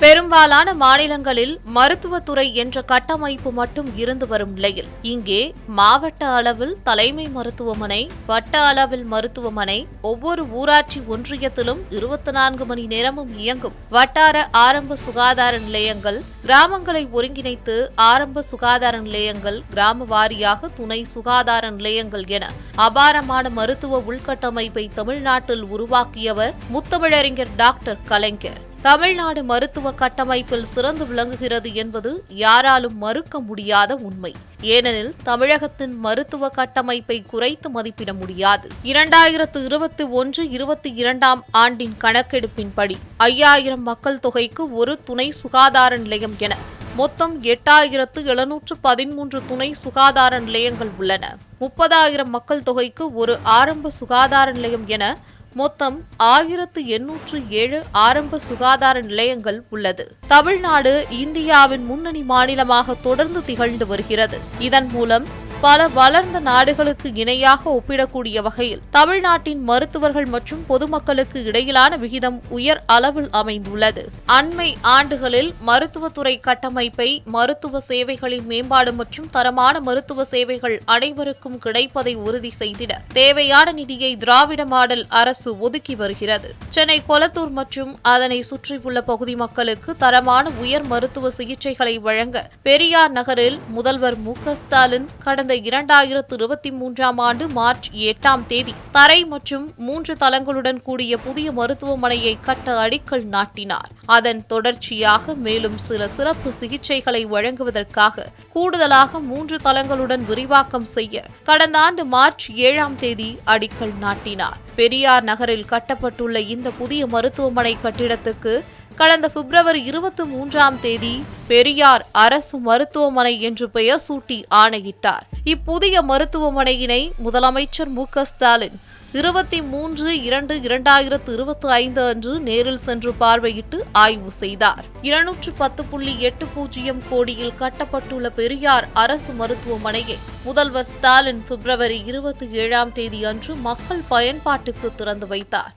பெரும்பாலான மாநிலங்களில் மருத்துவத்துறை என்ற கட்டமைப்பு மட்டும் இருந்து வரும் நிலையில் இங்கே மாவட்ட அளவில் தலைமை மருத்துவமனை வட்ட அளவில் மருத்துவமனை ஒவ்வொரு ஊராட்சி ஒன்றியத்திலும் இருபத்தி நான்கு மணி நேரமும் இயங்கும். வட்டார ஆரம்ப சுகாதார நிலையங்கள் கிராமங்களை ஒருங்கிணைத்து ஆரம்ப சுகாதார நிலையங்கள் கிராம வாரியாக துணை சுகாதார நிலையங்கள் என அபாரமான மருத்துவ உள்கட்டமைப்பை தமிழ்நாட்டில் உருவாக்கியவர் முத்தமிழறிஞர் டாக்டர் கலைஞர். தமிழ்நாடு மருத்துவ கட்டமைப்பில் சிறந்து விளங்குகிறது என்பது யாராலும் மறுக்க முடியாத உண்மை. ஏனெனில் தமிழகத்தின் மருத்துவ கட்டமைப்பை குறைத்து மதிப்பிட முடியாது. இரண்டாயிரத்து இருபத்தி ஒன்று இருபத்தி இரண்டாம் ஆண்டின் கணக்கெடுப்பின்படி ஐயாயிரம் மக்கள் தொகைக்கு ஒரு துணை சுகாதார நிலையம் என மொத்தம் எட்டாயிரத்து எழுநூற்று பதிமூன்று துணை சுகாதார நிலையங்கள் உள்ளன. முப்பதாயிரம் மக்கள் தொகைக்கு ஒரு ஆரம்ப சுகாதார நிலையம் என மொத்தம் ஆயிரத்து எண்ணூற்று ஏழு ஆரம்ப சுகாதார நிலையங்கள் உள்ளது. தமிழ்நாடு இந்தியாவின் முன்னணி மாநிலமாக தொடர்ந்து திகழ்ந்து வருகிறது. இதன் மூலம் பல வளர்ந்த நாடுகளுக்கு இணையாக ஒப்பிடக்கூடிய வகையில் தமிழ்நாட்டின் மருத்துவர்கள் மற்றும் பொதுமக்களுக்கு இடையிலான விகிதம் உயர் அளவில் அமைந்துள்ளது. அண்மை ஆண்டுகளில் மருத்துவத்துறை கட்டமைப்பை மருத்துவ சேவைகளின் மேம்பாடு மற்றும் தரமான மருத்துவ சேவைகள் அனைவருக்கும் கிடைப்பதை உறுதி செய்திட தேவையான நிதியை திராவிட மாடல் அரசு ஒதுக்கி வருகிறது. சென்னை கொளத்தூர் மற்றும் அதனை சுற்றியுள்ள பகுதி மக்களுக்கு தரமான உயர் மருத்துவ சிகிச்சைகளை வழங்க பெரியார் நகரில் முதல்வர் மு ஸ்டாலின் கடந்த கடந்த இரண்டாயிரத்து இருபத்தி மூன்றாம் ஆண்டு மார்ச் எட்டாம் தேதி தரை மற்றும் மூன்று தளங்களுடன் கூடிய புதிய மருத்துவமனையை கட்ட அடிக்கல் நாட்டினார். அதன் தொடர்ச்சியாக மேலும் சில சிறப்பு சிகிச்சைகளை வழங்குவதற்காக கூடுதலாக மூன்று தளங்களுடன் விரிவாக்கம் செய்ய கடந்த ஆண்டு மார்ச் ஏழாம் தேதி அடிக்கல் நாட்டினார். பெரியார் நகரில் கட்டப்பட்டுள்ள இந்த புதிய மருத்துவமனை கட்டிடத்துக்கு கடந்த பிப்ரவரி இருபத்தி மூன்றாம் தேதி பெரியார் அரசு மருத்துவமனை என்று பெயர் சூட்டி ஆணையிட்டார். இப்புதிய மருத்துவமனையினை முதலமைச்சர் மு ஸ்டாலின் இருபத்தி மூன்று இரண்டு இரண்டாயிரத்து இருபத்தி ஐந்து அன்று நேரில் சென்று பார்வையிட்டு ஆய்வு செய்தார். இருநூற்று பத்து புள்ளி எட்டு பூஜ்ஜியம் கோடியில் கட்டப்பட்டுள்ள பெரியார் அரசு மருத்துவமனையை முதல்வர் ஸ்டாலின் பிப்ரவரி இருபத்தி ஏழாம் தேதி அன்று மக்கள் பயன்பாட்டுக்கு திறந்து வைத்தார்.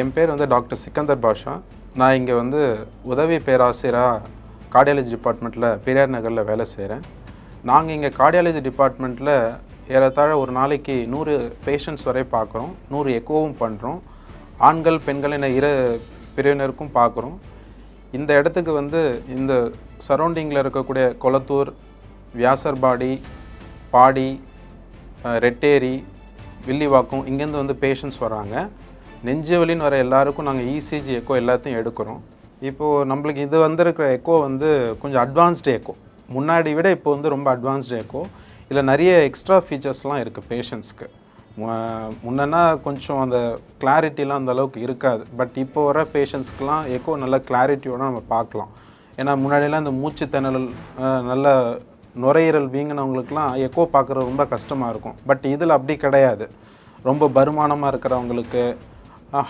என் பேர் வந்து டாக்டர் சிக்கந்தர் பாஷா. நான் இங்கே வந்து உதவி பேராசிரியராக கார்டியாலஜி டிபார்ட்மெண்ட்டில் பெரியார் நகரில் வேலை செய்கிறேன் நாங்கள் இங்கே கார்டியாலஜி டிபார்ட்மெண்ட்டில் ஏறத்தாழ ஒரு நாளைக்கு நூறு பேஷண்ட்ஸ் வரை பார்க்குறோம் நூறு எக்கோவும் பண்ணுறோம் ஆண்கள் பெண்கள் என இரு பிரிவினருக்கும் பார்க்குறோம் இந்த இடத்துக்கு வந்து இந்த சரௌண்டிங்கில் இருக்கக்கூடிய கொளத்தூர் வியாசர்பாடி பாடி ரெட்டேரி வில்லிவாக்கம் இங்கேருந்து வந்து பேஷண்ட்ஸ் வராங்க நெஞ்சுவலின்னு வர எல்லாருக்கும் நாங்கள் இசிஜி எக்கோ எல்லாத்தையும் எடுக்கிறோம். இப்போது நம்மளுக்கு இது வந்திருக்கிற எக்கோ வந்து கொஞ்சம் அட்வான்ஸ்டு எக்கோ முன்னாடி விட இப்போ வந்து ரொம்ப அட்வான்ஸ்டு எக்கோ இதில் நிறைய எக்ஸ்ட்ரா ஃபீச்சர்ஸ்லாம் இருக்குது பேஷண்ட்ஸ்க்கு முன்னன்னா கொஞ்சம் அந்த கிளாரிட்டிலாம் அந்தளவுக்கு இருக்காது. பட் இப்போ வர பேஷண்ட்ஸ்க்கெலாம் எக்கோ நல்ல கிளாரிட்டியோடு நம்ம பார்க்கலாம். ஏன்னா முன்னாடியெல்லாம் இந்த மூச்சு திணறல் நல்ல நுரையீரல் வீங்கினவங்களுக்குலாம் எக்கோ பார்க்குறது ரொம்ப கஷ்டமாக இருக்கும். பட் இதில் அப்படி கிடையாது. ரொம்ப பருமானமாக இருக்கிறவங்களுக்கு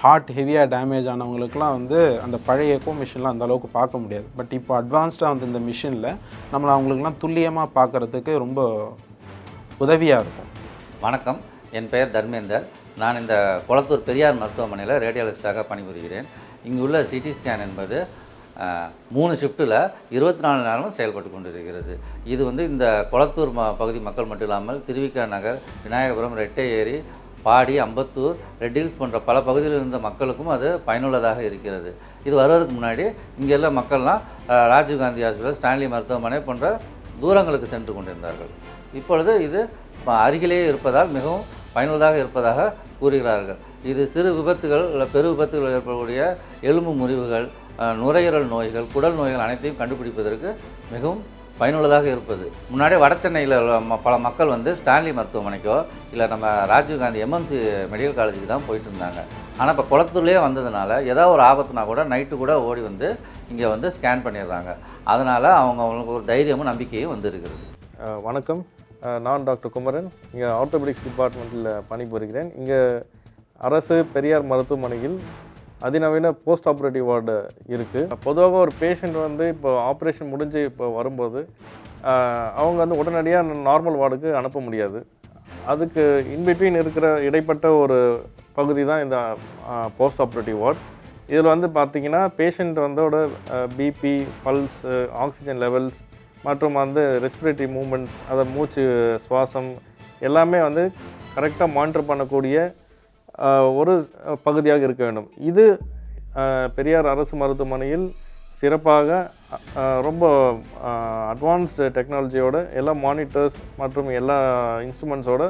ஹார்ட் ஹெவியாக டேமேஜ் ஆனவங்களுக்குலாம் வந்து அந்த பழைய எக்கோ மிஷின்லாம் அந்த அளவுக்கு பார்க்க முடியாது. பட் இப்போ அட்வான்ஸ்டாக வந்து இந்த மிஷினில் நம்மளை அவங்களுக்குலாம் துல்லியமாக பார்க்குறதுக்கு ரொம்ப உதவியாக இருக்கும். வணக்கம். என் பெயர் தர்மேந்தர். நான் இந்த குளத்தூர் பெரியார் மருத்துவமனையில் ரேடியாலஜிஸ்டாக பணிபுரிகிறேன். இங்கே உள்ள சிடி ஸ்கேன் என்பது மூணு ஷிஃப்ட்டில் இருபத்தி நாலு நேரமும் செயல்பட்டு கொண்டிருக்கிறது. இது வந்து இந்த குளத்தூர் ம பகுதி மக்கள் மட்டும் இல்லாமல் திருவிக்கா நகர் விநாயகபுரம் ரெட்டை ஏரி பாடி அம்பத்தூர் ரெட் ஹில்ஸ் போன்ற பல பகுதியில் இருந்த மக்களுக்கும் அது பயனுள்ளதாக இருக்கிறது. இது வருவதற்கு முன்னாடி இங்கே உள்ள மக்கள்லாம் ராஜீவ்காந்தி ஹாஸ்பிட்டல் ஸ்டான்லி மருத்துவமனை போன்ற தூரங்களுக்கு சென்று கொண்டிருந்தார்கள். இப்பொழுது இது அருகிலேயே இருப்பதால் மிகவும் பயனுள்ளதாக இருப்பதாக கூறுகிறார்கள். இது சிறு விபத்துகள் இல்லை பெரு விபத்துகள் ஏற்படக்கூடிய எலும்பு முறிவுகள் நுரையீரல் நோய்கள் குடல் நோய்கள் அனைத்தையும் கண்டுபிடிப்பதற்கு மிகவும் பயனுள்ளதாக இருப்பது. முன்னாடியே வட சென்னையில் ம- பல மக்கள் வந்து ஸ்டான்லி மருத்துவமனைக்கோ இல்லை நம்ம ராஜீவ்காந்தி எம்எம்சி மெடிக்கல் காலேஜுக்கு தான் போயிட்டு இருந்தாங்க. ஆனால் இப்போ குளத்துலேயே வந்ததுனால ஏதாவது ஒரு ஆபத்துனா கூட நைட்டு கூட ஓடி வந்து இங்கே வந்து ஸ்கேன் பண்ணிடுறாங்க. அதனால் அவங்க அவங்களுக்கு ஒரு தைரியமும் நம்பிக்கையும் வந்து இருக்கிறது வணக்கம். நான் டாக்டர் குமரன். இங்கே ஆர்த்தோபெடிக்ஸ் டிபார்ட்மெண்ட்டில் பணிபுரிகிறேன். இங்கே அரசு பெரியார் மருத்துவமனையில் அதிநவீன போஸ்ட் ஆப்ரேட்டிவ் வார்டு இருக்குது பொதுவாக ஒரு பேஷண்ட் வந்து இப்போ ஆப்ரேஷன் முடிஞ்சு இப்போ வரும்போது அவங்க வந்து உடனடியாக நார்மல் வார்டுக்கு அனுப்ப முடியாது. அதுக்கு இன்பிட்வீன் இருக்கிற இடைப்பட்ட ஒரு பகுதி தான் இந்த போஸ்ட் ஆப்ரேட்டிவ் வார்டு இதில் வந்து பார்த்தீங்கன்னா பேஷண்ட் வந்தோட பிபி பல்ஸ் ஆக்சிஜன் லெவல்ஸ் மற்றும் வந்து ரெஸ்பிரேட்டரி மூமெண்ட்ஸ் அதை மூச்சு சுவாசம் எல்லாமே வந்து கரெக்டாக மானிட்டர் பண்ணக்கூடிய ஒரு பகுதியாக இருக்க வேண்டும். இது பெரியார் அரசு மருத்துவமனையில் சிறப்பாக ரொம்ப அட்வான்ஸ்டு டெக்னாலஜியோட எல்லா மானிட்டர்ஸ் மற்றும் எல்லா இன்ஸ்ட்ருமெண்ட்ஸோடு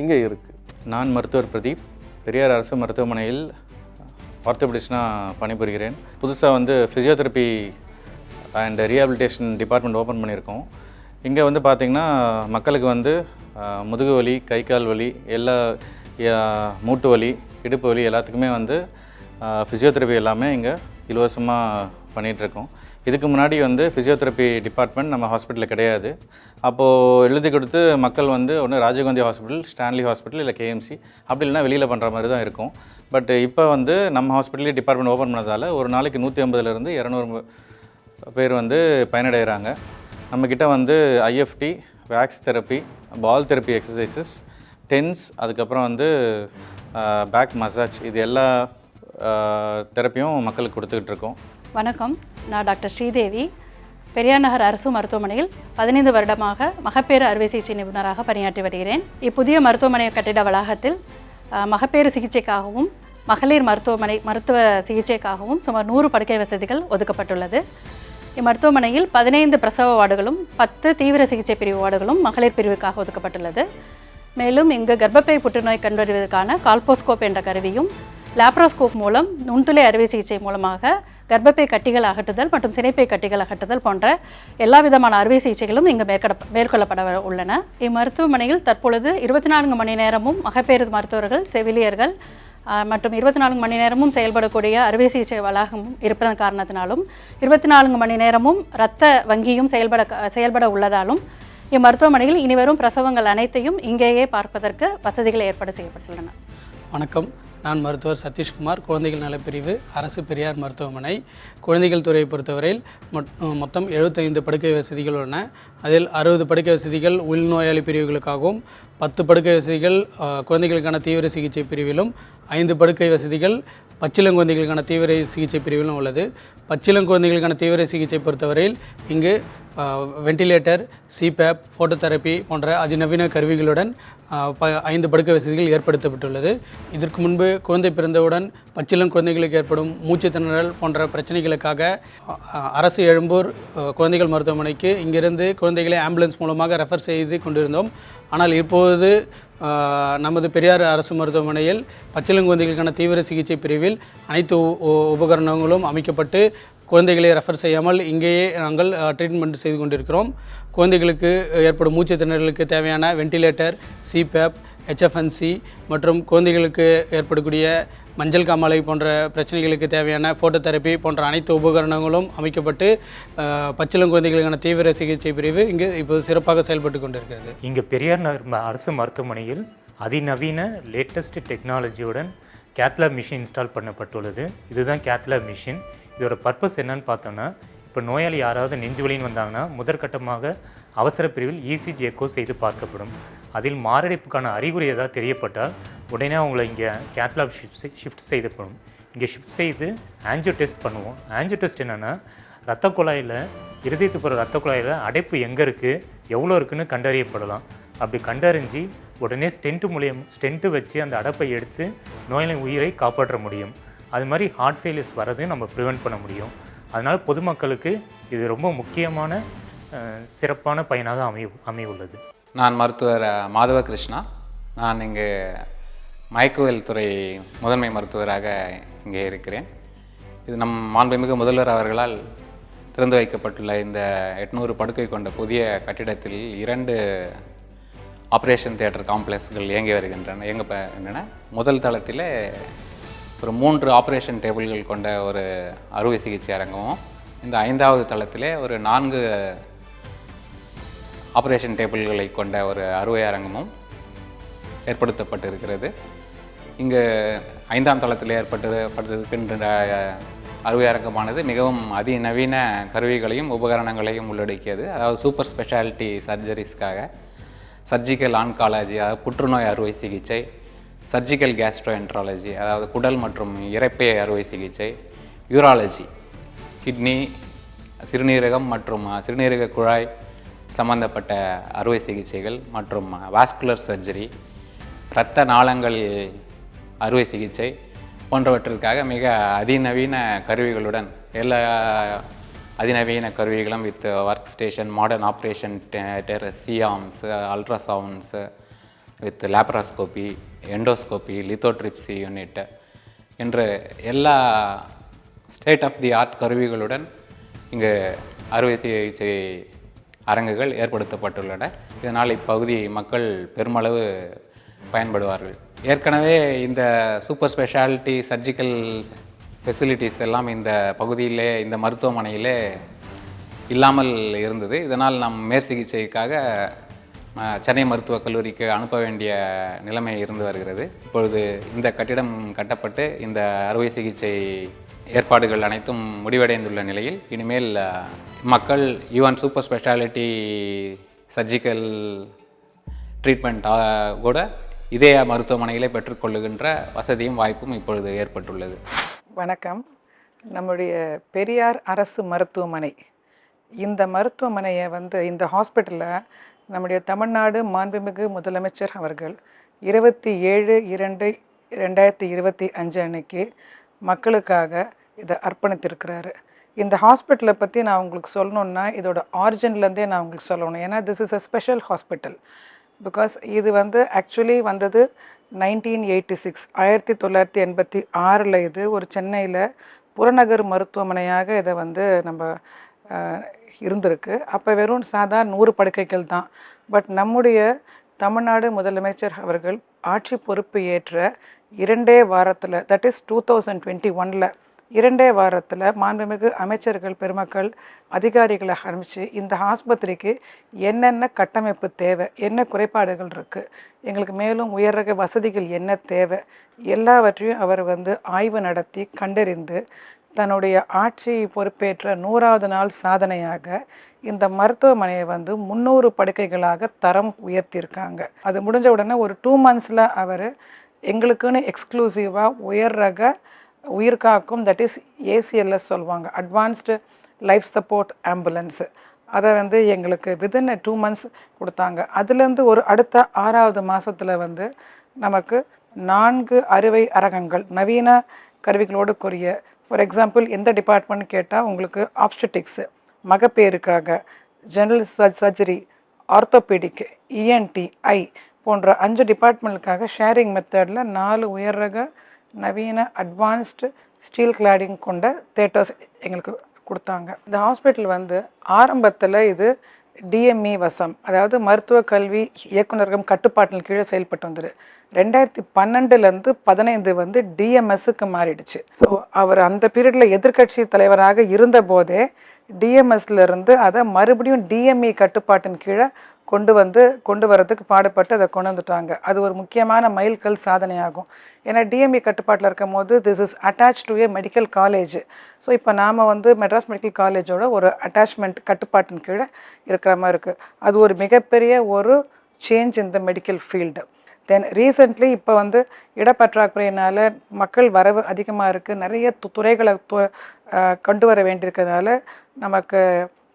இங்கே இருக்குது நான் மருத்துவர் பிரதீப். பெரியார் அரசு மருத்துவமனையில் ஆர்த்தோபெடிஸ்டாக பணிபுரிகிறேன். புதுசாக வந்து physiotherapy and rehabilitation department open பண்ணியிருக்கோம். இங்கே வந்து பார்த்திங்கன்னா மக்களுக்கு வந்து முதுகு வலி கை கால் வலி எல்லா மூட்டு வலி இடுப்பு வலி எல்லாத்துக்குமே வந்து ஃபிசியோதெரப்பி எல்லாமே இங்கே இலவசமாக பண்ணிகிட்ருக்கோம் இதுக்கு முன்னாடி வந்து ஃபிசியோதெரப்பி டிபார்ட்மெண்ட் நம்ம ஹாஸ்பிட்டலில் கிடையாது. அப்போது எழுதி கொடுத்து மக்கள் வந்து ஒன்று ராஜீவ்காந்தி ஹாஸ்பிட்டல் ஸ்டான்லி ஹாஸ்பிட்டல் இல்லை கேஎம்சி அப்படி இல்லைனா வெளியில் பண்ணுற மாதிரி தான் இருக்கும். பட் இப்போ வந்து நம்ம ஹாஸ்பிட்டலே டிபார்ட்மெண்ட் ஓப்பன் பண்ணதால் ஒரு நாளைக்கு நூற்றி ஐம்பதுலேருந்து இரநூறு பேர் வந்து பயனடைகிறாங்க. நம்மக்கிட்ட வந்து IFT wax therapy ball therapy exercises TENS அதுக்கப்புறம் வந்து பேக் மசாஜ் இது எல்லா தெரப்பியும் மக்களுக்கு கொடுத்துக்கிட்டு இருக்கோம். வணக்கம். நான் டாக்டர் ஸ்ரீதேவி. பெரியார் நகர் அரசு மருத்துவமனையில் பதினைந்து வருடமாக மகப்பேறு அறுவை சிகிச்சை நிபுணராக பணியாற்றி வருகிறேன். இப்புதிய மருத்துவமனை கட்டிட வளாகத்தில் மகப்பேறு சிகிச்சைக்காகவும் மகளிர் மருத்துவமனை மருத்துவ சிகிச்சைக்காகவும் சுமார் நூறு படுக்கை வசதிகள் ஒதுக்கப்பட்டுள்ளது. இம்மருத்துவமனையில் பதினைந்து பிரசவ வார்டுகளும் பத்து தீவிர சிகிச்சை பிரிவு வார்டுகளும் மகளிர் பிரிவுக்காக ஒதுக்கப்பட்டுள்ளது. மேலும் இங்கு கர்ப்பப்பை புற்றுநோய் கண்டறிவதற்கான கால்போஸ்கோப் என்ற கருவியும் லாப்ரோஸ்கோப் மூலம் நுண்துளை அறுவை சிகிச்சை மூலமாக கர்ப்பப்பை கட்டிகள் அகற்றுதல் மற்றும் சினைப்பை கட்டிகள் அகற்றுதல் போன்ற எல்லா விதமான அறுவை சிகிச்சைகளும் இங்கு மேற்கொள்ள மேற்கொள்ளப்பட உள்ளன. இம்மருத்துவமனையில் தற்பொழுது இருபத்தி நான்கு மணி நேரமும் மகப்பேறு மருத்துவர்கள் செவிலியர்கள் மற்றும் இருபத்தி நான்கு மணி நேரமும் செயல்படக்கூடிய அறுவை சிகிச்சை வளாகம் இருப்பதன் காரணத்தினாலும் இருபத்தி நான்கு மணி நேரமும் இரத்த வங்கியும் செயல்பட செயல்பட உள்ளதாலும் இம்மருத்துவமனையில் இனிவரும் பிரசவங்கள் அனைத்தையும் இங்கேயே பார்ப்பதற்கு வசதிகள் ஏற்பாடு செய்யப்பட்டுள்ளன. வணக்கம். நான் மருத்துவர் சதீஷ்குமார் குழந்தைகள் நலப்பிரிவு அரசு பெரியார் மருத்துவமனை. குழந்தைகள் துறையை பொறுத்தவரையில் மொத்தம் எழுபத்தைந்து படுக்கை வசதிகள் உள்ளன. அதில் அறுபது படுக்கை வசதிகள் உள்நோயாளி பிரிவுகளுக்காகவும் பத்து படுக்கை வசதிகள் குழந்தைகளுக்கான தீவிர சிகிச்சை பிரிவிலும் ஐந்து படுக்கை வசதிகள் பச்சிளங்குழந்தைகளுக்கான தீவிர சிகிச்சை பிரிவிலும் உள்ளது. பச்சிளங்குழந்தைகளுக்கான தீவிர சிகிச்சை பொறுத்தவரையில் இங்கு வெண்டிலேட்டர் சிபேப் ஃபோட்டோதெரப்பி போன்ற அதிநவீன கருவிகளுடன் ப ஐந்து படுக்கை வசதிகள் ஏற்படுத்தப்பட்டுள்ளது. இதற்கு முன்பு குழந்தை பிறந்தவுடன் பச்சிளம் குழந்தைகளுக்கு ஏற்படும் மூச்சு திணறல் போன்ற பிரச்சனைகளுக்காக அரசு எழும்பூர் குழந்தைகள் மருத்துவமனைக்கு இங்கிருந்து குழந்தைகளை ஆம்புலன்ஸ் மூலமாக ரெஃபர் செய்து கொண்டிருந்தோம். ஆனால் இப்போது நமது பெரியார் அரசு மருத்துவமனையில் பச்சிளங்குழந்தைகளுக்கான தீவிர சிகிச்சை பிரிவில் அனைத்து உ- உபகரணங்களும் அமைக்கப்பட்டு குழந்தைகளை ரெஃபர் செய்யாமல் இங்கேயே நாங்கள் ட்ரீட்மெண்ட் செய்து கொண்டிருக்கிறோம். குழந்தைகளுக்கு ஏற்படும் மூச்சு திணறலுக்கு தேவையான வெண்டிலேட்டர் சிபேப் ஹெச்எஃப்என்சி மற்றும் குழந்தைகளுக்கு ஏற்படக்கூடிய மஞ்சள் காமாலை போன்ற பிரச்சனைகளுக்கு தேவையான ஃபோட்டோதெரப்பி போன்ற அனைத்து உபகரணங்களும் அமைக்கப்பட்டு பச்சிளம் குழந்தைகளுக்கான தீவிர சிகிச்சை பிரிவு இங்கு இப்போது சிறப்பாக செயல்பட்டு கொண்டிருக்கிறது. இங்கே பெரியார் நகர் ம- அரசு மருத்துவமனையில் அதிநவீன லேட்டஸ்ட் டெக்னாலஜியுடன் கேத்லாப் மிஷின் இன்ஸ்டால் பண்ணப்பட்டுள்ளது. இதுதான் கேத்லாப் மிஷின் இதோட பர்பஸ் என்னன்னு பார்த்தோன்னா இப்போ நோயாளி யாராவது நெஞ்சு வலின்னு வந்தாங்கன்னா முதற்கட்டமாக அவசர பிரிவில் இசிஜி எக்கோ செய்து பார்க்கப்படும். அதில் மாரடைப்புக்கான அறிகுறி ஏதாவது தெரியப்பட்டால் உடனே அவங்கள இங்கே கேத்லாப் ஷிஃப்ட் ஷிஃப்ட் செய்யப்படும் இங்கே ஷிஃப்ட் செய்து ஆன்ஜியோ டெஸ்ட் பண்ணுவோம். ஆன்ஜியோ டெஸ்ட் என்னென்னா ரத்த குழாயில் இருதயத்துக்கு போகிற ரத்த குழாயில் அடைப்பு எங்கே இருக்குது எவ்வளோ இருக்குன்னு கண்டறியப்படலாம். அப்படி கண்டறிஞ்சு உடனே ஸ்டென்ட்டு மூலியம் ஸ்டென்ட்டு வச்சு அந்த அடைப்பை எடுத்து நோயாளியின் உயிரை காப்பாற்ற முடியும். அது மாதிரி ஹார்ட் ஃபெயிலியர்ஸ் வரதையும் நம்ம ப்ரிவெண்ட் பண்ண முடியும். அதனால் பொதுமக்களுக்கு இது ரொம்ப முக்கியமான சிறப்பான பயனாக அமைய அமையுள்ளது. நான் மருத்துவர் மாதவ கிருஷ்ணா நான் இங்கு மயக்குவல் துறை முதன்மை மருத்துவராக இங்கே இருக்கிறேன். இது நம் மாண்புமிகு முதல்வர் அவர்களால் திறந்து வைக்கப்பட்டுள்ள இந்த எட்நூறு படுக்கை கொண்ட புதிய கட்டிடத்தில் இரண்டு ஆப்ரேஷன் தியேட்டர் காம்ப்ளெக்ஸ்கள் இயங்கி வருகின்றன இயங்க வருகின்றன முதல் தளத்தில் ஒரு மூன்று ஆப்ரேஷன் டேபிள்கள் கொண்ட ஒரு அறுவை சிகிச்சை அரங்கமும் இந்த ஐந்தாவது தளத்திலே ஒரு நான்கு ஆப்ரேஷன் டேபிள்களை கொண்ட ஒரு அறுவை அரங்கமும் ஏற்படுத்தப்பட்டிருக்கிறது. இங்கு ஐந்தாம் தளத்தில் ஏற்பட்டிருக்கின்ற அறுவை அரங்கமானது மிகவும் அதிநவீன கருவிகளையும் உபகரணங்களையும் உள்ளடக்கியது. அதாவது சூப்பர் ஸ்பெஷாலிட்டி சர்ஜரிஸ்க்காக சர்ஜிக்கல் ஆன்காலஜி அதாவது புற்றுநோய் அறுவை சிகிச்சை சர்ஜிக்கல் கேஸ்ட்ரோஎன்ட்ராலஜி அதாவது குடல் மற்றும் இறப்பை அறுவை சிகிச்சை யூராலஜி கிட்னி சிறுநீரகம் மற்றும் சிறுநீரக குழாய் சம்பந்தப்பட்ட அறுவை சிகிச்சைகள் மற்றும் வாஸ்குலர் சர்ஜரி இரத்த நாளங்கள் அறுவை சிகிச்சை போன்றவற்றிற்காக மிக அதிநவீன கருவிகளுடன் எல்லா அதிநவீன கருவிகளும் with work station modern operation theatre C arms ultrasounds with laparoscopy endoscopy lithotripsy unit என்று எல்லா ஸ்டேட் ஆஃப் தி ஆர்ட் கருவிகளுடன் இங்கு அறுவை சிகிச்சை அரங்குகள் ஏற்படுத்தப்பட்டுள்ளன. இதனால் இப்பகுதி மக்கள் பெருமளவு பயன்படுவார்கள். ஏற்கனவே இந்த சூப்பர் ஸ்பெஷாலிட்டி சர்ஜிக்கல் ஃபெசிலிட்டிஸ் எல்லாம் இந்த பகுதியிலே இந்த மருத்துவமனையிலே இல்லாமல் இருந்தது. இதனால் நாம் மேற்சிகிச்சைக்காக சென்னை மருத்துவக் கல்லூரிக்கு அனுப்ப வேண்டிய நிலைமை இருந்து வருகிறது. இப்பொழுது இந்த கட்டிடம் கட்டப்பட்டு இந்த அறுவை சிகிச்சை ஏற்பாடுகள் அனைத்தும் முடிவடைந்துள்ள நிலையில் இனிமேல் மக்கள் even super speciality surgical treatment கூட இதே மருத்துவமனையிலே பெற்றுக்கொள்ளுகின்ற வசதியும் வாய்ப்பும் இப்பொழுது ஏற்பட்டுள்ளது. வணக்கம். நம்முடைய பெரியார் அரசு மருத்துவமனை. இந்த மருத்துவமனையை வந்து இந்த ஹாஸ்பிட்டலில் நம்முடைய தமிழ்நாடு மாண்புமிகு முதலமைச்சர் அவர்கள் இருபத்தி ஏழு இரண்டு ரெண்டாயிரத்தி இருபத்தி அஞ்சு அன்னைக்கு மக்களுக்காக இதை அர்ப்பணித்திருக்கிறாரு. இந்த ஹாஸ்பிட்டலை பற்றி நான் உங்களுக்கு சொல்லணுன்னா இதோட ஆரிஜின்லேருந்தே நான் உங்களுக்கு சொல்லணும். ஏன்னா this is a special hospital because இது வந்து ஆக்சுவலி வந்தது நைன்டீன் எயிட்டி சிக்ஸ் ஆயிரத்தி தொள்ளாயிரத்தி எண்பத்தி ஆறில் இது ஒரு சென்னையில் புறநகர் மருத்துவமனையாக இதை வந்து நம்ம இருந்திருக்கு. அப்போ வெறும் சாதா நூறு படுக்கைகள் தான். பட் நம்முடைய தமிழ்நாடு முதலமைச்சர் அவர்கள் ஆட்சி பொறுப்பு ஏற்ற இரண்டே வாரத்தில் that is two thousand twenty ஒனில் இரண்டே வாரத்தில் மாண்புமிகு அமைச்சர்கள் பெருமக்கள் அதிகாரிகளை அனுப்பிச்சு இந்த ஆஸ்பத்திரிக்கு என்னென்ன கட்டமைப்பு தேவை என்ன குறைபாடுகள் இருக்குது எங்களுக்கு மேலும் உயர்ரக வசதிகள் என்ன தேவை எல்லாவற்றையும் அவர் வந்து ஆய்வு நடத்தி கண்டறிந்து தன்னுடைய ஆட்சியை பொறுப்பேற்ற நூறாவது நாள் சாதனையாக இந்த மருத்துவமனையை வந்து முந்நூறு படுக்கைகளாக தரம் உயர்த்தியிருக்காங்க. அது முடிஞ்ச உடனே ஒரு டூ மந்த்ஸில் அவர் எங்களுக்குன்னு எக்ஸ்க்ளூசிவாக உயர் ரக உயிர் காக்கும் that is A C L S சொல்லுவாங்க அட்வான்ஸ்டு லைஃப் சப்போர்ட் ஆம்புலன்ஸு அதை வந்து எங்களுக்கு வித்தின் டூ மந்த்ஸ் கொடுத்தாங்க. அதுலேருந்து ஒரு அடுத்த ஆறாவது மாதத்தில் வந்து நமக்கு நான்கு அறுவை அரகங்கள் நவீன கருவிகளோடு கூறிய ஃபார் எக்ஸாம்பிள் எந்த டிபார்ட்மெண்ட் கேட்டால் உங்களுக்கு obstetrics மகப்பேறுக்காக general surgery orthopaedic ENT eye போன்ற அஞ்சு டிபார்ட்மெண்ட்டுக்காக ஷேரிங் மெத்தடில் நாலு உயர் ரக நவீன அட்வான்ஸ்டு ஸ்டீல் கிளாடிங் கொண்ட தேட்டர்ஸ் எங்களுக்கு கொடுத்தாங்க. இந்த ஹாஸ்பிட்டல் வந்து ஆரம்பத்தில் இது டிஎம்இ வசம் அதாவது மருத்துவ கல்வி இயக்குநரகம் கட்டுப்பாட்டின் கீழே செயல்பட்டு வந்தது. ரெண்டாயிரத்தி பன்னெண்டுலேருந்து பதினைந்து வந்து டிஎம்எஸ்ஸுக்கு மாறிடுச்சு. ஸோ அவர் அந்த பீரியடில் எதிர்க்கட்சி தலைவராக இருந்தபோதே போதே இருந்து அதை மறுபடியும் டிஎம்இ கட்டுப்பாட்டின் கீழே கொண்டு வந்து கொண்டு வரதுக்கு பாடுபட்டு அதை கொண்டு வந்துட்டாங்க. அது ஒரு முக்கியமான மைல்கல் சாதனையாகும். ஏன்னா டிஎம்இ கட்டுப்பாட்டில் இருக்கும் போது this is attach to a medical college so இப்போ நாம் வந்து மெட்ராஸ் மெடிக்கல் காலேஜோட ஒரு அட்டாச்மெண்ட் கட்டுப்பாட்டின் கீழே இருக்கிற மாதிரி இருக்குது அது ஒரு மிகப்பெரிய ஒரு சேஞ்ச் இந்த மெடிக்கல் ஃபீல்டு தென் ரீசெண்ட்லி இப்போ வந்து இடப்பற்றாக்குறையினால் மக்கள் வரவு அதிகமாக இருக்குது நிறைய து- துறைகளை து கொண்டு வர வேண்டியிருக்கிறதுனால நமக்கு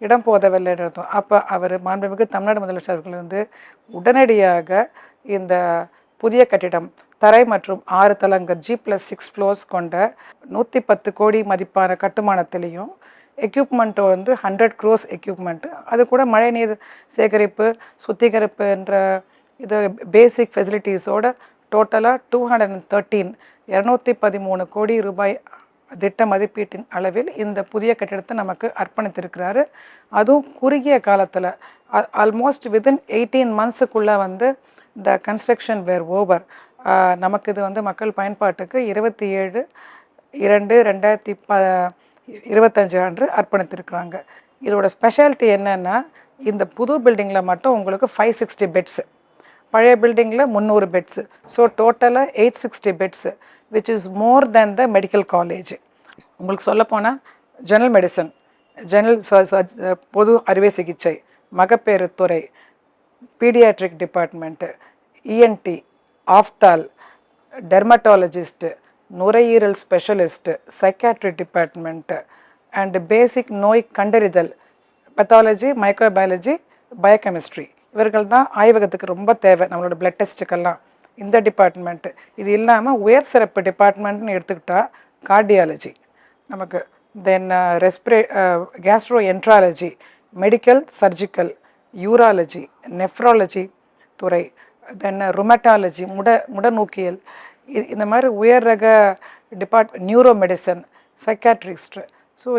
இடம் போதவில்லை நடத்தும் அப்போ அவர் மாண்புமிகு தமிழ்நாடு முதலமைச்சர் அவர்கள் வந்து உடனடியாக இந்த புதிய கட்டிடம் தரை மற்றும் ஆறு தளங்கள் ஜி ப்ளஸ் சிக்ஸ் ஃப்ளோர்ஸ் கொண்ட நூற்றி பத்து கோடி மதிப்பான கட்டுமானத்திலையும் எக்யூப்மெண்ட்டு வந்து ஹண்ட்ரட் க்ரோஸ் எக்யூப்மெண்ட்டு அது கூட மழைநீர் சேகரிப்பு சுத்திகரிப்பு என்ற இது பேசிக் ஃபெசிலிட்டிஸோட டோட்டலாக டூ ஹண்ட்ரட் அண்ட் தேர்ட்டீன் இரநூத்தி பதிமூணு கோடி ரூபாய் திட்ட மதிப்பீட்டின் அளவில் இந்த புதிய கட்டிடத்தை நமக்கு அர்ப்பணித்திருக்கிறாரு. அதுவும் குறுகிய காலத்தில் ஆல்மோஸ்ட் வித்தின் எயிட்டீன் மந்த்ஸுக்குள்ளே வந்து இந்த கன்ஸ்ட்ரக்ஷன் வேர் ஓவர் நமக்கு இது வந்து மக்கள் பயன்பாட்டுக்கு இருபத்தி ஏழு இரண்டு ரெண்டாயிரத்தி ப இருபத்தஞ்சு அன்று அர்ப்பணித்திருக்கிறாங்க. இதோட ஸ்பெஷாலிட்டி என்னென்னா இந்த புது பில்டிங்கில் மட்டும் உங்களுக்கு ஃபைவ் சிக்ஸ்டி பெட்ஸு பழைய பில்டிங்கில் முந்நூறு பெட்ஸு ஸோ டோட்டலாக eight sixty beds which is more than the medical college உங்களுக்கு சொல்லப்போனால் ஜெனரல் மெடிசன் ஜெனரல் பொது அறுவை சிகிச்சை மகப்பேறு துறை paediatric department ENT ophthal dermatologist நுரையீரல் specialist psychiatry department and basic நோய் கண்டறிதல் பத்தாலஜி மைக்ரோபயாலஜி பயோகெமிஸ்ட்ரி இவர்கள் தான் ஆய்வகத்துக்கு ரொம்ப தேவை நம்மளோட பிளட் டெஸ்ட்டுக்கெல்லாம் இந்த டிபார்ட்மெண்ட்டு இது இல்லாமல் உயர் சிறப்பு டிபார்ட்மெண்ட்னு எடுத்துக்கிட்டால் கார்டியாலஜி நமக்கு then ரெஸ்பிரே gastroenterology medical surgical urology nephrology துறை தென் ருமட்டாலஜி uh, முட முடநோக்கியல். இது இந்த மாதிரி உயர் ரக depart neuro medicine psychiatrist so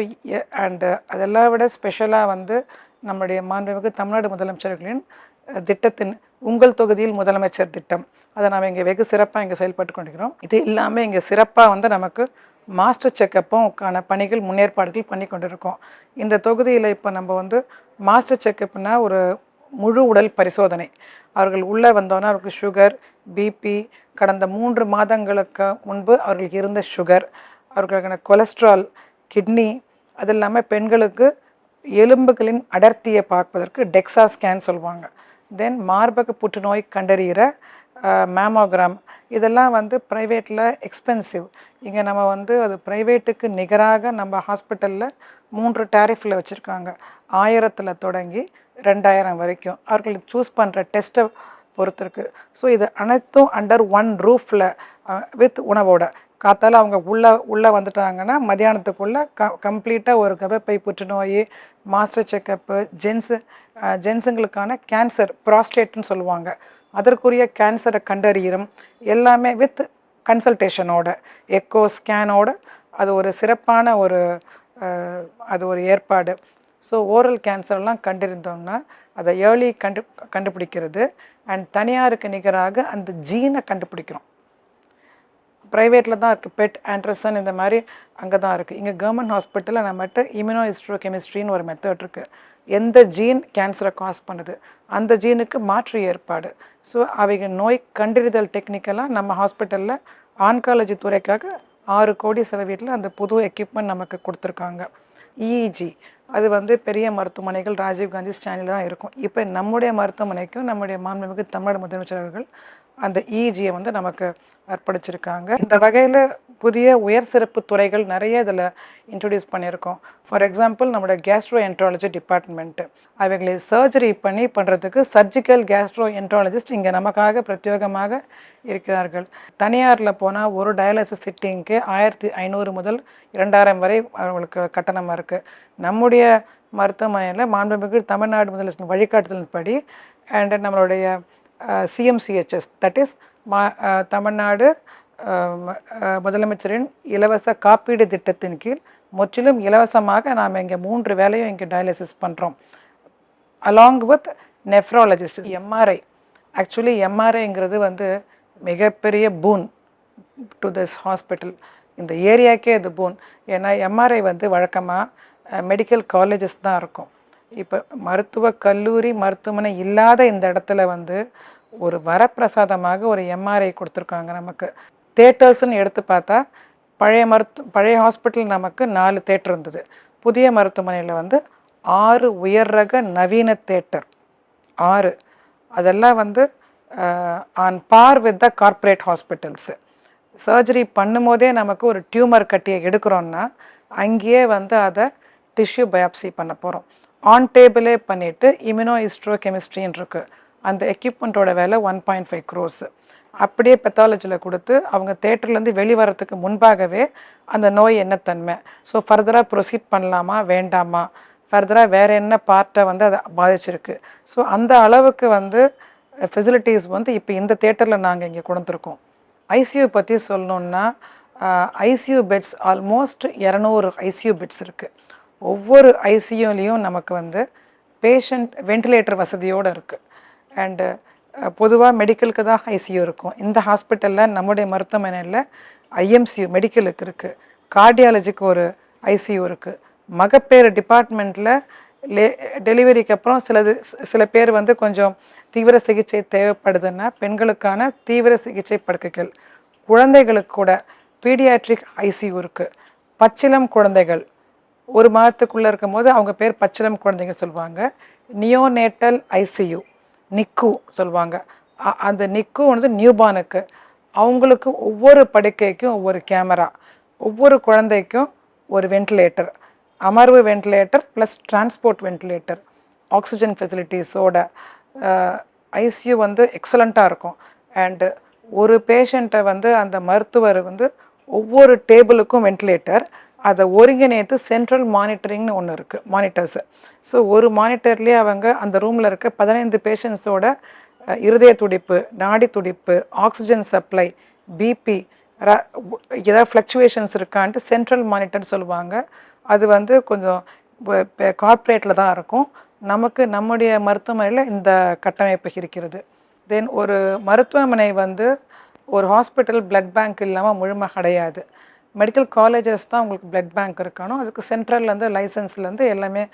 and அதெல்லாம் விட ஸ்பெஷலாக வந்து நம்முடைய மாண்புமிகு தமிழ்நாடு முதலமைச்சர்களின் திட்டத்தின் உங்கள் தொகுதியில் முதலமைச்சர் திட்டம். அதை நாம் இங்கே வெகு சிறப்பாக இங்கே செயல்பட்டு கொண்டிருக்கிறோம். இது இல்லாமல் இங்கே சிறப்பாக வந்து நமக்கு மாஸ்டர் செக்கப்புக்கான பணிகள் முன்னேற்பாடுகள் பண்ணி கொண்டிருக்கோம். இந்த தொகுதியில் இப்போ நம்ம வந்து மாஸ்டர் செக்கப்னா ஒரு முழு உடல் பரிசோதனை. அவர்கள் உள்ளே வந்தோன்னா அவருக்கு சுகர் பிபி கடந்த மூன்று மாதங்களுக்கு முன்பு அவர்களுக்கு இருந்த சுகர் அவர்களுக்கான கொலஸ்ட்ரால் கிட்னி அது இல்லாமல் பெண்களுக்கு எலும்புகளின் அடர்த்தியை பார்ப்பதற்கு டெக்ஸா ஸ்கேன் சொல்லுவாங்க. தென் மார்பக புற்றுநோய் கண்டறிகிற மேமோகிராம் இதெல்லாம் வந்து ப்ரைவேட்டில் எக்ஸ்பென்சிவ் இங்கே நம்ம வந்து அது ப்ரைவேட்டுக்கு நிகராக நம்ம ஹாஸ்பிட்டலில் மூன்று டேரிஃபில் வச்சுருக்காங்க. ஆயிரத்தில் தொடங்கி ரெண்டாயிரம் வரைக்கும். அவர்கள் சூஸ் பண்ணுற டெஸ்ட்டை பொறுத்திருக்கு. ஸோ இது அனைத்தும் அண்டர் ஒன் ரூஃபில் வித் உணவோட. காத்தால் அவங்க உள்ளே உள்ளே வந்துட்டாங்கன்னா மதியானத்துக்குள்ளே க கம்ப்ளீட்டாக ஒரு கர்ப்பப்பை புற்றுநோய் மாஸ்டர் செக்கப்பு ஜென்ஸு ஜென்ஸுங்களுக்கான கேன்சர் ப்ராஸ்டேட்னு சொல்லுவாங்க. அதற்குரிய கேன்சரை கண்டறியிடும் எல்லாமே வித் கன்சல்டேஷனோட எக்கோ ஸ்கேனோட அது ஒரு சிறப்பான ஒரு அது ஒரு ஏற்பாடு. ஸோ ஓரல் கேன்சர்லாம் கண்டறிந்தோம்னா அதை ஏர்லி கண்டு கண்டுபிடிக்கிறது. அண்ட் தனியாருக்கு நிகராக அந்த ஜீனை கண்டுபிடிக்கிறோம். ப்ரைவேட்டில் தான் இருக்குது பெட் ஆண்ட்ரசன் இந்த மாதிரி அங்கே தான் இருக்குது இங்கே கவர்மெண்ட் ஹாஸ்பிட்டலில் நம்மகிட்ட இம்யூனோ ஹிஸ்ட்ரோ கெமிஸ்ட்ரின்னு ஒரு மெத்தட் இருக்குது எந்த ஜீன் கேன்சரை காஸ் பண்ணுது? அந்த ஜீனுக்கு மாற்று ஏற்பாடு. ஸோ அவங்க நோய் கண்டறிதல் டெக்னிக்கலாக நம்ம ஹாஸ்பிட்டலில் ஆன்காலஜி துறைக்காக ஆறு கோடி செலவீட்டில் அந்த புது எக்யூப்மெண்ட் நமக்கு கொடுத்துருக்காங்க. இஇஜி அது வந்து பெரிய மருத்துவமனைகள் ராஜீவ்காந்தி ஸ்டாண்டில் தான் இருக்கும். இப்போ நம்முடைய மருத்துவமனைக்கும் நம்முடைய மாண்புமிகு தமிழக முதலமைச்சர் அவர்கள் அந்த e இஜியை வந்து நமக்கு அர்ப்பணிச்சிருக்காங்க. இந்த வகையில் புதிய உயர் சிறப்பு துறைகள் நிறைய இதில் இன்ட்ரடியூஸ் பண்ணியிருக்கோம். ஃபார் எக்ஸாம்பிள் நம்மளோட கேஸ்ட்ரோ என்ட்ராலஜி டிபார்ட்மெண்ட்டு அவைகளை சர்ஜரி பண்ணி பண்ணுறதுக்கு சர்ஜிக்கல் கேஸ்ட்ரோ என்ட்ராலஜிஸ்ட் இங்கே நமக்காக பிரத்யேகமாக இருக்கிறார்கள். தனியாரில் போனால் ஒரு டயாலிசிஸ் சிட்டிங்க்கு ஆயிரத்தி ஐநூறு முதல் இரண்டாயிரம் வரை அவங்களுக்கு கட்டணமாக இருக்குது நம்முடைய மருத்துவமனையில் மாண்புமிகு தமிழ்நாடு முதலமைச்சர் வழிகாட்டுதலின்படி அண்ட் நம்மளுடைய சிஎம்சிஹெச்எஸ் தட் இஸ் மா தமிழ்நாடு முதலமைச்சரின் இலவச காப்பீடு திட்டத்தின் கீழ் முற்றிலும் இலவசமாக நாம் இங்கே மூன்று வேலையும் இங்கே டயாலிசிஸ் பண்ணுறோம் along with nephrologist MRI actually எம்ஆர்ஐங்கிறது வந்து மிகப்பெரிய பூன் டு திஸ் ஹாஸ்பிட்டல் இந்த ஏரியாக்கே இது பூன் ஏன்னா எம்ஆர்ஐ வந்து வழக்கமாக மெடிக்கல் காலேஜஸ் தான் இருக்கும். இப்போ மருத்துவ கல்லூரி மருத்துவமனை இல்லாத இந்த இடத்துல வந்து ஒரு வரப்பிரசாதமாக ஒரு எம்ஆர்ஐ கொடுத்துருக்காங்க நமக்கு. தேட்டர்ஸ்னு எடுத்து பார்த்தா பழைய மருத்து பழைய ஹாஸ்பிட்டல் நமக்கு நாலு தேட்டர் இருந்தது. புதிய மருத்துவமனையில் வந்து ஆறு உயர் ரக நவீன தேட்டர் ஆறு. அதெல்லாம் வந்து on par with the corporate hospitals surgery பண்ணும்போதே நமக்கு ஒரு டியூமர் கட்டியை எடுக்கிறோன்னா அங்கேயே வந்து அதை டிஷ்யூ பயாப்சி பண்ண போகிறோம் ஆன் டேபிளே பண்ணிவிட்டு இம்யூனோ ஹிஸ்ட்ரோ கெமிஸ்ட்ரின்னு இருக்குது அந்த எக்யூப்மெண்ட்டோட வேலை ஒன் பாயிண்ட் ஃபைவ் க்ரோஸு அப்படியே பெத்தாலஜியில் கொடுத்து அவங்க தேட்டர்லேருந்து வெளிவரத்துக்கு முன்பாகவே அந்த நோய் என்ன தன்மை? ஸோ ஃபர்தராக ப்ரொசீட் பண்ணலாமா? வேண்டாமா? ஃபர்தராக வேறு என்ன பார்ட்டை வந்து அதை பாதிச்சிருக்கு? ஸோ அந்த அளவுக்கு வந்து ஃபெசிலிட்டிஸ் வந்து இப்போ இந்த தேட்டரில் நாங்கள் இங்கே கொடுத்துருக்கோம். ஐசியூ பற்றி சொல்லணுன்னா ஐசியூ பெட்ஸ் ஆல்மோஸ்ட் இரநூறு ஐசியூ பெட்ஸ் இருக்குது ஒவ்வொரு ஐசியூலேயும் நமக்கு வந்து பேஷண்ட் வென்டிலேட்டர் வசதியோடு இருக்குது அண்டு பொதுவாக மெடிக்கலுக்கு தான் ஐசியூ இருக்கும். இந்த ஹாஸ்பிட்டலில் நம்முடைய மருத்துவமனையில் ஐஎம்சியூ மெடிக்கலுக்கு இருக்குது கார்டியாலஜிக்கு ஒரு ஐசியூ இருக்குது மகப்பேறு டிபார்ட்மெண்ட்டில் லே டெலிவரிக்கு அப்புறம் சிலது சில பேர் வந்து கொஞ்சம் தீவிர சிகிச்சை தேவைப்படுதுன்னா பெண்களுக்கான தீவிர சிகிச்சை படுக்கைகள். குழந்தைகளுக்கு கூட பீடியாட்ரிக் ஐசியூ இருக்குது பச்சிலம் குழந்தைகள் ஒரு மாதத்துக்குள்ளே இருக்கும்போது அவங்க பேர் பச்சிலம் குழந்தைங்க சொல்லுவாங்க. நியோனேட்டல் ஐசியூ நிக்கு சொல்லுவாங்க. அ- அந்த நிக்கு வந்து நியூபானுக்கு. அவங்களுக்கு ஒவ்வொரு படுக்கைக்கும் ஒவ்வொரு கேமரா ஒவ்வொரு குழந்தைக்கும் ஒரு வென்டிலேட்டர் அமர்வு ventilator plus transport ventilator oxygen ஃபெசிலிட்டிஸோட ICU வந்து எக்ஸலண்ட்டாக இருக்கும். அண்டு ஒரு பேஷண்ட்டை வந்து அந்த மருத்துவர் வந்து ஒவ்வொரு டேபிளுக்கும் வென்டிலேட்டர் அதை ஒருங்கிணைத்து சென்ட்ரல் மானிட்டரிங்னு ஒன்று இருக்குது மானிட்டர்ஸு ஸோ ஒரு மானிட்டர்லேயே அவங்க அந்த ரூமில் இருக்க பதினைந்து பேஷண்ட்ஸோட இருதய துடிப்பு நாடி துடிப்பு ஆக்சிஜன் சப்ளை பிபி ஏதாவது ஃப்ளக்சுவேஷன்ஸ் இருக்கான்ட்டு சென்ட்ரல் மானிட்டர் சொல்லுவாங்க. அது வந்து கொஞ்சம் கார்ப்பரேட்டில் தான் இருக்கும். நமக்கு நம்முடைய மருத்துவமனையில் இந்த கட்டமைப்பு இருக்கிறது. தென் ஒரு மருத்துவமனை வந்து ஒரு ஹாஸ்பிட்டல் பிளட் பேங்க் இல்லாமல் முழுமை கிடையாது மெடிக்கல் காலேஜஸ் தான் உங்களுக்கு பிளட் பேங்க் இருக்கணும். அதுக்கு சென்ட்ரல்லேருந்து லைசன்ஸ்லேருந்து எல்லாமே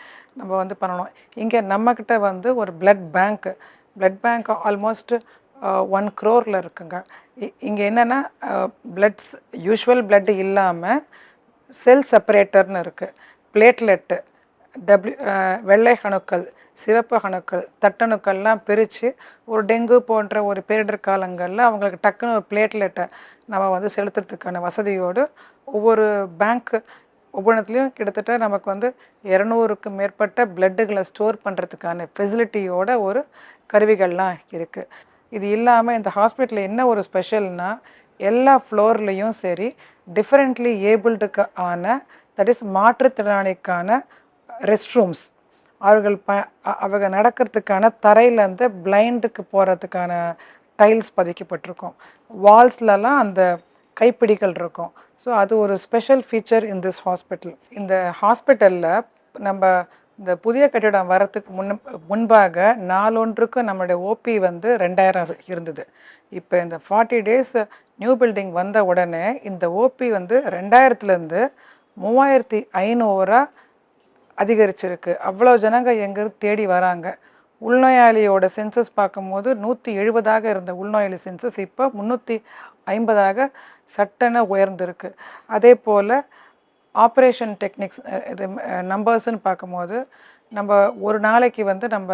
நம்ம வந்து பண்ணணும். இங்கே நம்மக்கிட்ட வந்து ஒரு blood bank blood bank almost one க்ரோரில் இருக்குங்க. இங்கே என்னென்னா பிளட்ஸ் யூஷுவல் பிளட் இல்லாமல் செல் செப்பரேட்டர்னு இருக்குது பிளேட்லெட்டு டபிள்யூ வெள்ளை அணுக்கள் சிவப்பு அணுக்கள் தட்டணுக்கள்லாம் பிரித்து ஒரு டெங்கு போன்ற ஒரு பேரிடர் காலங்களில் அவங்களுக்கு டக்குன்னு ஒரு பிளேட்லெட்டை நம்ம வந்து செலுத்துறதுக்கான வசதியோடு ஒவ்வொரு பேங்க்கு ஒவ்வொன்றத்துலேயும் கிட்டத்தட்ட நமக்கு வந்து இரநூறுக்கு மேற்பட்ட பிளட்டுகளை ஸ்டோர் பண்ணுறதுக்கான ஃபெசிலிட்டியோட ஒரு கருவிகள்லாம் இருக்குது இது இல்லாமல் இந்த ஹாஸ்பிட்டலில் என்ன ஒரு ஸ்பெஷல்னால் எல்லா ஃப்ளோர்லேயும் சரி டிஃப்ரெண்ட்லி ஏபிள்டுக்கு ஆன தட் இஸ் மாற்றுத்திறனாளிக்கான ரெஸ்ட் ரூம்ஸ் அவர்கள் ப அவங்க நடக்கிறதுக்கான தரையிலேருந்து பிளைண்டுக்கு போகிறதுக்கான டைல்ஸ் பதிக்கப்பட்டிருக்கும். வால்ஸ்லலாம் அந்த கைப்பிடிகள் இருக்கும். ஸோ அது ஒரு special feature in this hospital இந்த ஹாஸ்பிட்டலில் நம்ம இந்த புதிய கட்டிடம் வரத்துக்கு முன் முன்பாக நாலொன்றுக்கு நம்மளுடைய ஓபி வந்து ரெண்டாயிரம் இருந்தது. இப்போ இந்த ஃபார்ட்டி டேஸ் நியூ பில்டிங் வந்த உடனே இந்த ஓபி வந்து ரெண்டாயிரத்துலேருந்து மூவாயிரத்தி ஐநூறுரூவா அதிகரிச்சிருக்கு. அவ்வளோ ஜனங்க எங்கேருந்து தேடி வராங்க? உள்நோயாளியோட சென்சஸ் பார்க்கும்போது நூற்றி எழுபதாக இருந்த உள்நோயாளி சென்சஸ் இப்போ முந்நூற்றி ஐம்பதாக சட்டென உயர்ந்திருக்கு. அதே போல் ஆப்ரேஷன் டெக்னிக்ஸ் இது நம்பர்ஸ்ன்னு பார்க்கும்போது நம்ம ஒரு நாளைக்கு வந்து நம்ம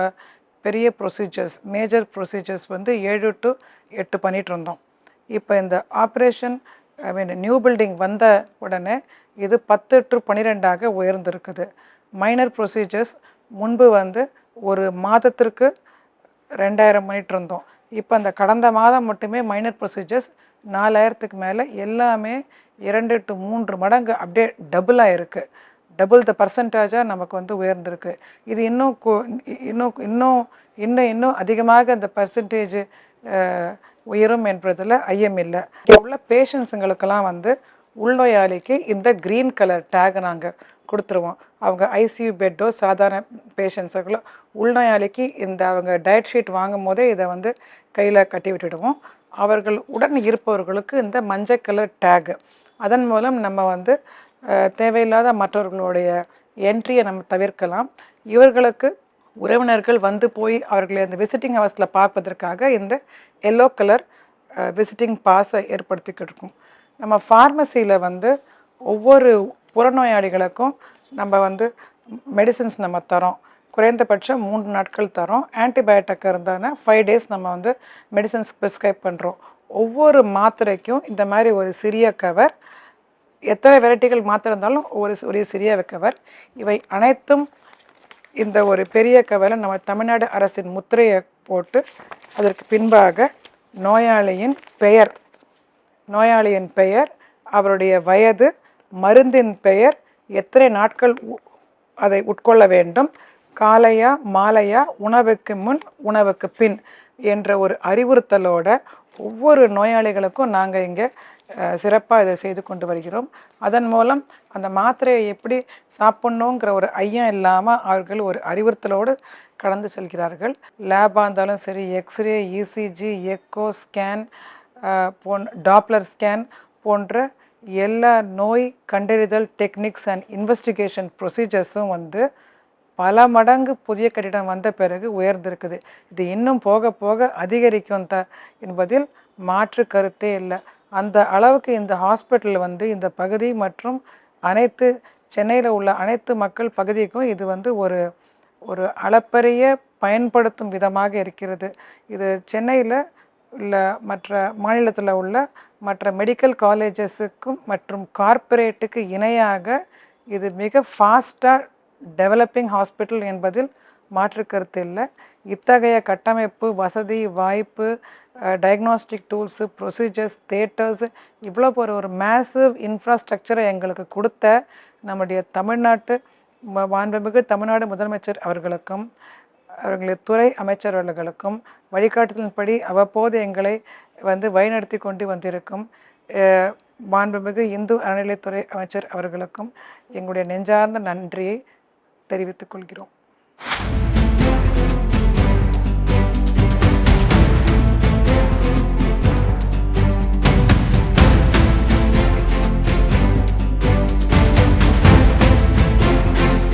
பெரிய ப்ரொசீஜர்ஸ் மேஜர் ப்ரொசீஜர்ஸ் வந்து ஏழு டு எட்டு பண்ணிகிட்டு இருந்தோம். இப்போ இந்த operation I mean new building வந்த உடனே இது பத்து டு பன்னிரெண்டாக உயர்ந்திருக்குது. மைனர் ப்ரொசீஜர்ஸ் முன்பு வந்து ஒரு மாதத்திற்கு ரெண்டாயிரம் பண்ணிகிட்டு இருந்தோம். இப்போ அந்த கடந்த மாதம் மட்டுமே மைனர் ப்ரொசீஜர்ஸ் நாலாயிரத்துக்கு மேலே எல்லாமே இரண்டு டு மூன்று மடங்கு அப்படியே டபுளாக இருக்குது டபுள் த பர்சன்டேஜாக நமக்கு வந்து உயர்ந்திருக்கு. இது இன்னும் கு- இன்னும் இன்னும் இன்னும் இன்னும் அதிகமாக இந்த பர்சன்டேஜ் உயரும் என்பதில் ஐயம் இல்லை. இங்கே உள்ள பேஷண்ட்ஸுங்களுக்கெல்லாம் வந்து உள்நோயாளிக்கு இந்த க்ரீன் கலர் டேக் நாங்கள் கொடுத்துருவோம். அவங்க ஐசியூ பெட்டோ சாதாரண பேஷண்ட்ஸுகளோ உள்நோயாளிக்கு இந்த அவங்க டயட் ஷீட் வாங்கும் போதே இதை வந்து கையில் கட்டி விட்டுடுவோம். அவர்கள் உடன் இருப்பவர்களுக்கு இந்த மஞ்சள் கலர் டேகு அதன் மூலம் நம்ம வந்து தேவையில்லாத மற்றவர்களுடைய என்ட்ரியை நம்ம தவிர்க்கலாம். இவர்களுக்கு உறவினர்கள் வந்து போய் அவர்களை அந்த விசிட்டிங் ஹவர்ஸில் பார்ப்பதற்காக இந்த எல்லோ கலர் விசிட்டிங் பாஸை ஏற்படுத்திக்கிட்டு இருக்கும். நம்ம ஃபார்மசியில் வந்து ஒவ்வொரு புறநோயாளிகளுக்கும் நம்ம வந்து மெடிசின்ஸ் நம்ம தரோம். குறைந்தபட்சம் மூன்று நாட்கள் தரோம். ஆன்டிபயோட்டிக் இருந்தாங்கன்னா ஃபைவ் டேஸ் நம்ம வந்து மெடிசின்ஸ் ப்ரிஸ்கிரைப் பண்ணுறோம் ஒவ்வொரு மாத்திரைக்கும் இந்த மாதிரி ஒரு சிறிய கவர் எத்தனை வெரைட்டிகள் மாத்திரை இருந்தாலும் ஒரு ஒரு சிறிய கவர் இவை அனைத்தும் இந்த ஒரு பெரிய கவரில் நம்ம தமிழ்நாடு அரசின் முத்திரையை போட்டு அதற்கு பின்பாக நோயாளியின் பெயர் நோயாளியின் பெயர் அவருடைய வயது மருந்தின் பெயர் எத்தனை நாட்கள் உ- அதை உட்கொள்ள வேண்டும் காலையா மாலையா உணவுக்கு முன் உணவுக்கு பின் என்ற ஒரு அறிவுறுத்தலோட ஒவ்வொரு நோயாளிகளுக்கும் நாங்கள் இங்கே சிறப்பாக இதை செய்து கொண்டு வருகிறோம். அதன் மூலம் அந்த மாத்திரையை எப்படி சாப்பிட்ணுங்கிற ஒரு ஐயம் இல்லாமல் அவர்கள் ஒரு அறிவுறுத்தலோடு கடந்து செல்கிறார்கள். லேபாக இருந்தாலும் சரி X ray ECG echo scan phone Doppler scan போன்ற எல்லா நோய் கண்டறிதல் டெக்னிக்ஸ் அண்ட் இன்வெஸ்டிகேஷன் ப்ரொசீஜர்ஸும் வந்து பல மடங்கு புதிய கட்டிடம் வந்த பிறகு உயர்ந்திருக்குது. இது இன்னும் போக போக அதிகரிக்கும் த என்பதில் மாற்று கருத்தே இல்லை. அந்த அளவுக்கு இந்த ஹாஸ்பிட்டல் வந்து இந்த பகுதி மற்றும் அனைத்து சென்னையில் உள்ள அனைத்து மக்கள் பகுதிக்கும் இது வந்து ஒரு ஒரு அளப்பரிய பயன்படுத்தும் விதமாக இருக்கிறது. இது சென்னையில் இல்லை மற்ற மாநிலத்தில் உள்ள மற்ற மெடிக்கல் காலேஜஸுக்கும் மற்றும் கார்ப்பரேட்டுக்கு இணையாக இது மிக ஃபாஸ்ட்டாக டெவலப்பிங் ஹாஸ்பிட்டல் என்பதில் மாற்று கருத்து இல்லை. இத்தகைய கட்டமைப்பு வசதி வாய்ப்பு டயக்னாஸ்டிக் டூல்ஸு ப்ரொசீஜர்ஸ் தேட்டர்ஸ் இவ்வளோ ஒரு ஒரு மேசிவ் இன்ஃப்ராஸ்ட்ரக்சரை எங்களுக்கு கொடுத்த நம்முடைய தமிழ்நாட்டு மாண்புமிகு தமிழ்நாடு முதலமைச்சர் அவர்களுக்கும் அவர்களது துறை அமைச்சர்களுக்கும் வழிகாட்டுதலின்படி அவ்வப்போது எங்களை வந்து வழிநடத்தி கொண்டு வந்திருக்கும் மாண்புமிகு இந்து அறநிலைத்துறை அமைச்சர் அவர்களுக்கும் எங்களுடைய நெஞ்சார்ந்த நன்றியை தெரிவித்துக் கொள்கிறோம்.